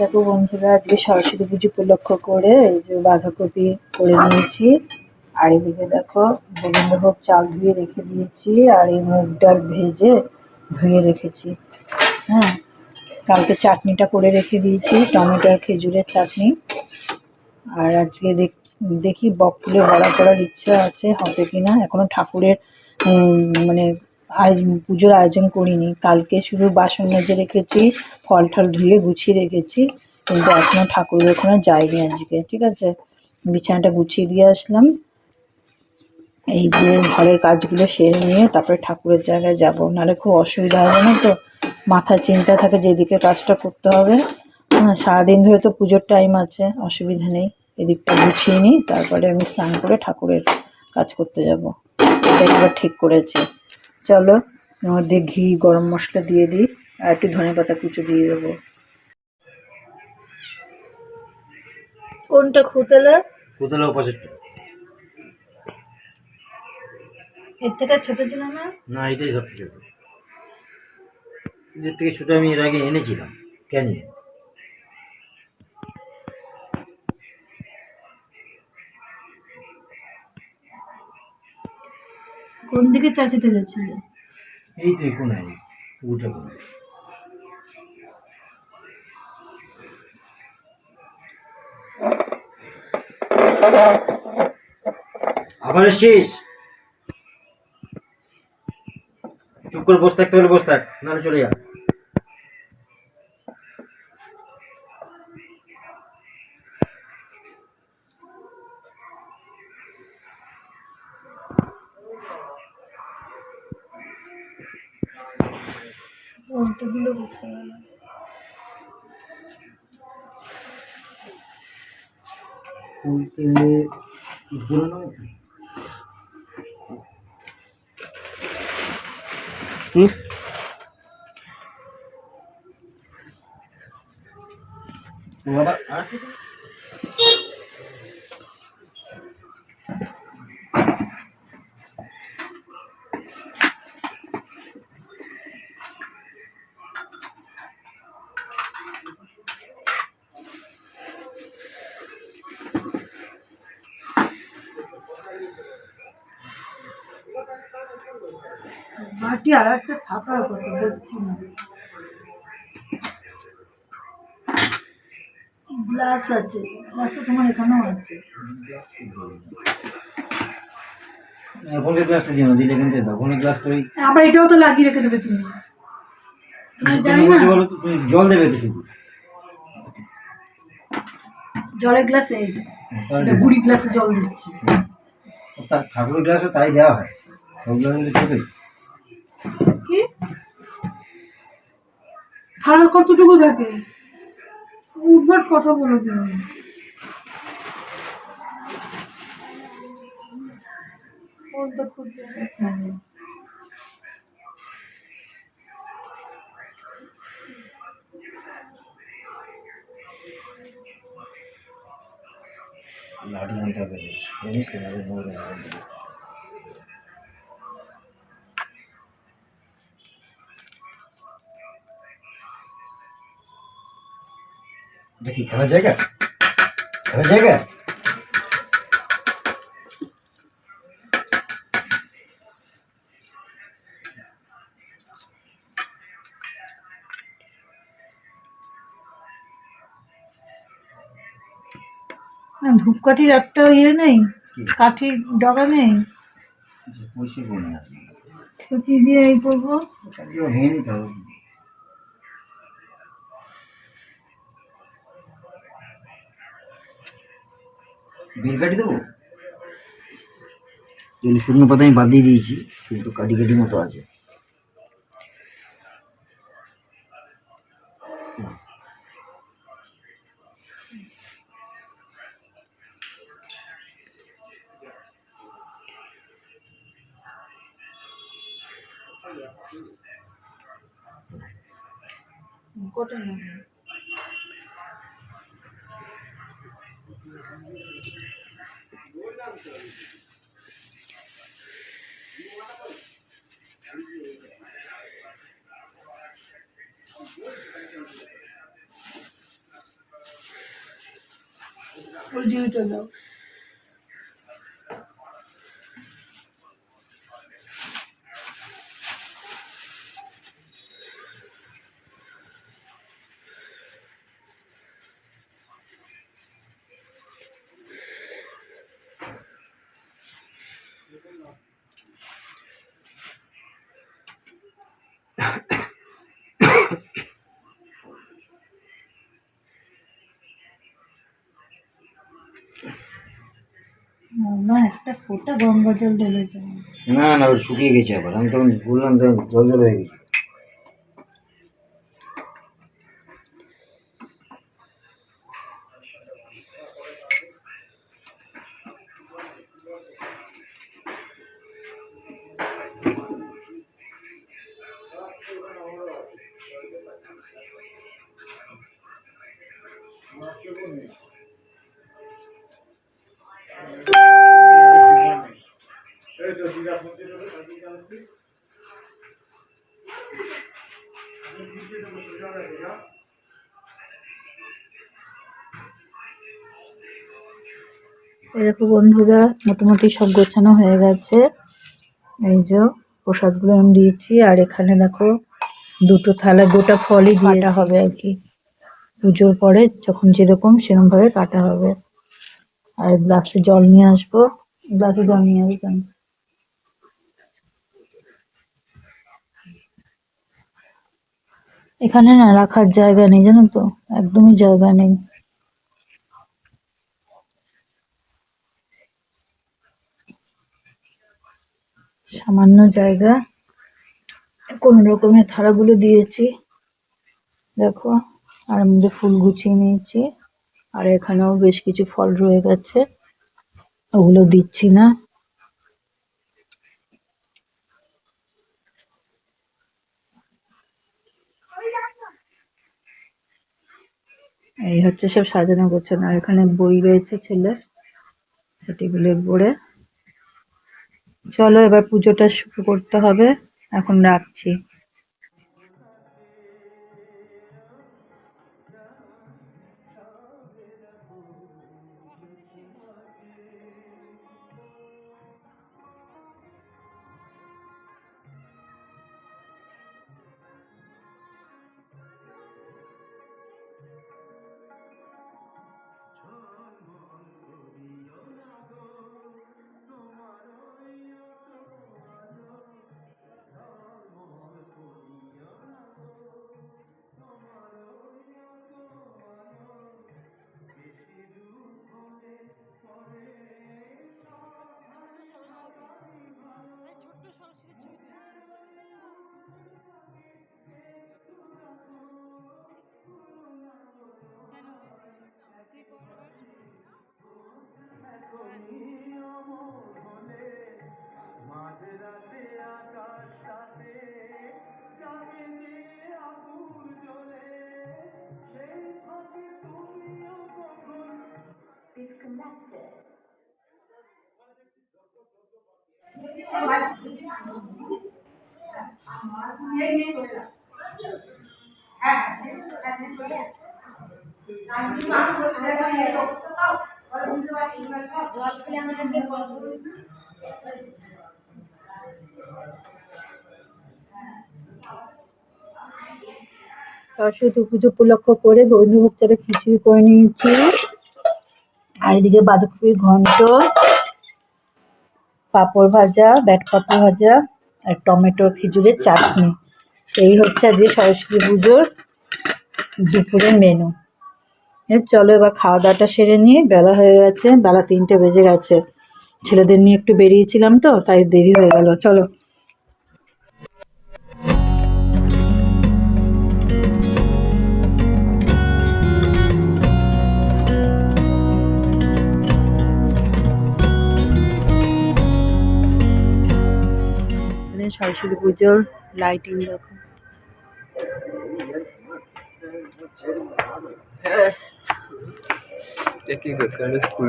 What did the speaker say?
দেখো বন্ধুরা আজকে সরস্বতী পুজো উপলক্ষ করে এই যে বাঁধাকপি করে নিয়েছি। আর এদিকে দেখো গোবিন্দভোগ চাল ধুয়ে রেখে দিয়েছি আর এই মুগ ডাল ভেজে ধুয়ে রেখেছি। হ্যাঁ কালকে চাটনিটা করে রেখে দিয়েছি, টমেটো আর খেজুরের চাটনি। আর আজকে দেখ বক ফুলে বড়া করার ইচ্ছা আছে, হবে কি না এখনও ঠাকুরের মানে আজ পুজোর আয়োজন করিনি। কালকে শুধু বাসন মেজে রেখেছি, ফল টল ধুয়ে গুছিয়ে রেখেছি, কিন্তু এখনও ঠাকুরের ওখানে যাইনি আজকে, ঠিক আছে? বিছানাটা গুছিয়ে দিয়ে আসলাম। এই যে ঘরের কাজগুলো সেরে নিয়ে তারপরে ঠাকুরের জায়গায় যাব। নাহলে খুব অসুবিধা হবে না তো? মাথায় চিন্তা থাকে যেদিকে কাজটা করতে হবে। হ্যাঁ সারাদিন ধরে তো পুজোর টাইম আছে, অসুবিধা নেই। এদিকটা গুছিয়ে নিই, তারপরে আমি স্নান করে ঠাকুরের কাজ করতে যাব। আবার ঠিক করেছি। চলো এর মধ্যে ঘি গরম মশলা দিয়ে দিই আর একটু ধনে পাতা কুচো দিয়ে দেবো। কোনটা খুতেলে? কোথাও অপোজিটটা। এর থেকে ছোট ছিল না? না এটাই সবচেয়ে ছোট। এদের থেকে ছোট আমি এর আগে এনেছিলাম কেন কোন দিকে চা খেতে গেছিলে এই তো কোনায়, পুকুরটা কোনায়। আবার এসছিস? চুপ করে বসে থাকতে হলে বসে থাক, নাহলে চলে যা। Natulog ko. Porque bueno. Hmm? Wala. Ah? বাটি আর একটা থাকার কথা দেখছি না। গ্লাস আছে গ্লাসটা তোমার এখানেও আছে। ফোনের গ্লাসটা দিও দিলে কিন্তু দাও ফোনের গ্লাসটা ওই আবার এটাও তো লাগিয়ে রেখে দেবে তুমি। জানি না। বলছো জল দেবে তো শুধু। জলের গ্লাস বুড়ি গ্লাসে জল দিচ্ছি। ঠাকুরের গ্লাসও তাই দেওয়া হয়। ছোটই কি? থালা কতটুকু থাকে? উদ্ভট কথা বলো তুমি। লাঠি আনতে হবে। জানিস হয়ে যাবে। কি খেলার জায়গা? খেলার জায়গা? না, ধূপকাঠির একটা ইয়ে নেই কাঠির ডগা নেই। কি দিয়ে এই করব? কাটিও ভেঙে নিতে হবে বেল কাটি দেবো যদি শুকনো পাতা আমি বাদ দিয়ে দিয়েছি, কিন্তু কাটি কাটি মতো আছে। কটা নেই ওই জিনিসটা দাও না একটা ফোঁটা গঙ্গা জল ঢেলে না না শুকিয়ে গেছে আবার। আমি তখন বললাম জল জল হয়ে গেছে। এরকম বন্ধুরা মোটামুটি সব গোছানো হয়ে গেছে। এই যে প্রসাদগুলো আমি দিয়েছি আর এখানে দেখো দুটো থালা গোটা ফলই কাটা হবে আর কি। পুজোর পরে যখন যেরকম সেরকম ভাবে কাটা হবে। আর গ্লাসে জল নিয়ে আসব। গ্লাসে জল নিয়ে আসব। এখানে না রাখার জায়গা নেই, জানো তো? একদমই জায়গা নেই। সামান্য জায়গা। কোন রকমের থালাগুলো দিয়েছি। দেখো, আর মধ্যে ফুল গুছিয়ে নিয়েছি। আর এখানেও বেশ কিছু ফল রয়ে গেছে। ওগুলো দিচ্ছি না। এই হচ্ছে সব সাজানো গোছানো। আর এখানে বই রয়েছে ছেলে টেবিলের পড়ে। চলো এবার পুজোটা শুরু করতে হবে। এখন রাখছি। সরস্বতী পুজো উপলক্ষ করে গোবিন্দভোগ চালে খিচুড়ি করে নিয়েছি। আর এদিকে বাঁধাকপির ঘন্ট। পাঁপড় ভাজা ব্যাট পাঁপড় ভাজা আর টমেটোর খিচুড়ির চাটনি। এই হচ্ছে আজকে সরস্বতী পুজোর দুপুরের মেনু চলো এবার খাওয়া দাওয়াটা সেরে নিয়ে বেলা হয়ে গেছে, বেলা তিনটে বেজে গেছে। ছেলেদের নিয়ে একটু বেরিয়েছিলাম তো, তাই দেরি হয়ে গেল। চলো। সরস্বতী পুজোর লাইটিং দেখো। স্কুল